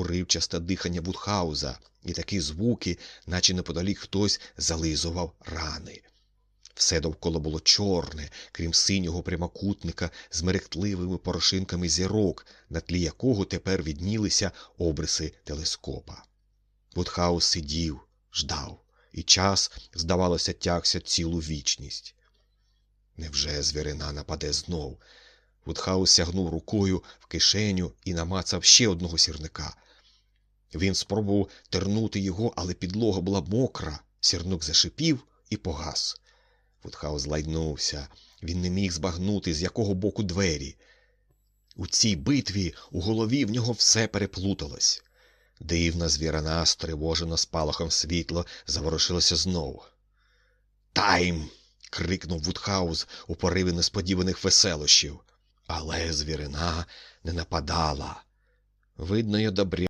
уривчасте дихання Вудхауза і такі звуки, наче неподалік хтось зализував рани. Все довкола було чорне, крім синього прямокутника з мерехтливими порошинками зірок, на тлі якого тепер віднілися обриси телескопа. Вудхаус сидів, ждав, і час, здавалося, тягся цілу вічність. Невже звірина нападе знов? Вудхаус сягнув рукою в кишеню і намацав ще одного сірника. Він спробував тернути його, але підлога була мокра. Сірник зашипів і погас. Вудхаус лайнувся. Він не міг збагнути, з якого боку двері. У цій битві у голові в нього все переплуталось. Дивна звірина, стривожена спалахом світла, заворушилася знов. Тайм. крикнув Вудхаус у пориві несподіваних веселощів. Але звірина не нападала. Видно, я добря